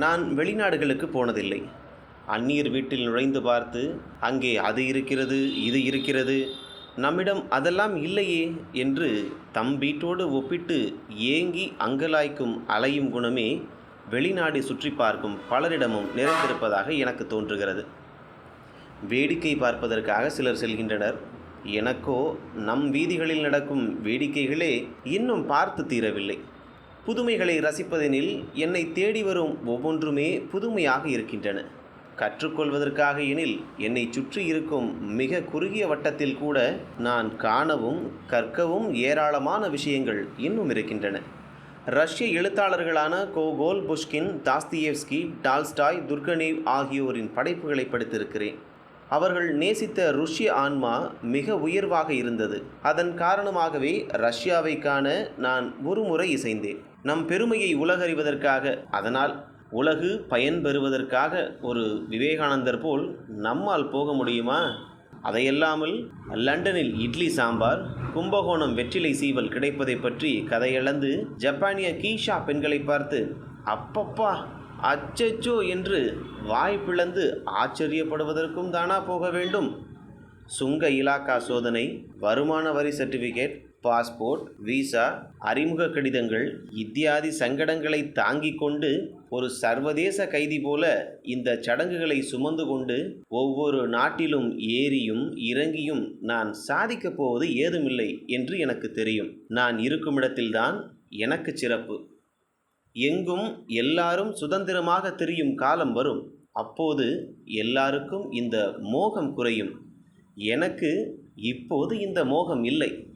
நான் வெளிநாடுகளுக்கு போனதில்லை. அந்நியர் வீட்டில் நுழைந்து பார்த்து அங்கே அது இருக்கிறது இது இருக்கிறது. நம்மிடம் அதெல்லாம் இல்லையே என்று தம் வீட்டோடு ஒப்பிட்டு ஏங்கி அங்கலாய்க்கும் அலையும் குணமே வெளிநாடு சுற்றி பார்க்கும் பலரிடமும் நிறைந்திருப்பதாக எனக்கு தோன்றுகிறது. வேடிக்கை பார்ப்பதற்காக சிலர் செல்கின்றனர். எனக்கோ நம் வீதிகளில் நடக்கும் வேடிக்கைகளே இன்னும் பார்த்து தீரவில்லை. புதுமைகளை ரசிப்பதெனில் என்னை தேடி வரும் ஒவ்வொன்றுமே புதுமையாக இருக்கின்றன. கற்றுக்கொள்வதற்காக எனில் என்னை சுற்றி இருக்கும் மிக குறுகிய வட்டத்தில் கூட நான் காணவும் கற்கவும் ஏராளமான விஷயங்கள் இன்னும் இருக்கின்றன. ரஷ்ய எழுத்தாளர்களான Gogol Pushkin Dostoevsky Tolstoy Turgenev ஆகியோரின் படைப்புகளை படித்திருக்கிறேன். அவர்கள் நேசித்த ருஷ்ய ஆன்மா மிக உயர்வாக இருந்தது. அதன் காரணமாகவே ரஷ்யாவை காண நான் ஒருமுறை இசைந்தேன். நம் பெருமையை உலகறிவதற்காக அதனால் உலகு பயன்பெறுவதற்காக ஒரு விவேகானந்தர் போல் நம்மால் போக முடியுமா? அதையல்லாமல் லண்டனில் இட்லி சாம்பார் கும்பகோணம் வெற்றிலை சீவல் கிடைப்பதை பற்றி கதையளந்து ஜப்பானிய கீஷா பெண்களை பார்த்து அப்பப்பா அச்சச்சோ என்று வாய் பிளந்து ஆச்சரியப்படுவதற்கும் தானா போக வேண்டும். சுங்க இலாக்கா சோதனை வருமான வரி சர்டிஃபிகேட் பாஸ்போர்ட் விசா அறிமுக கடிதங்கள் இத்தியாதி சங்கடங்களை தாங்கிக் கொண்டு ஒரு சர்வதேச கைதி போல இந்த சடங்குகளை சுமந்து கொண்டு ஒவ்வொரு நாட்டிலும் ஏறியும் இறங்கியும் நான் சாதிக்கப் போவது ஏதுமில்லை என்று எனக்கு தெரியும். நான் இருக்கும் இடத்தில்தான் எனக்கு சிறப்பு. எங்கும் எல்லாரும் சுதந்திரமாக திரியும் காலம் வரும். அப்போது எல்லாருக்கும் இந்த மோகம் குறையும். எனக்கு இப்போது இந்த மோகம் இல்லை.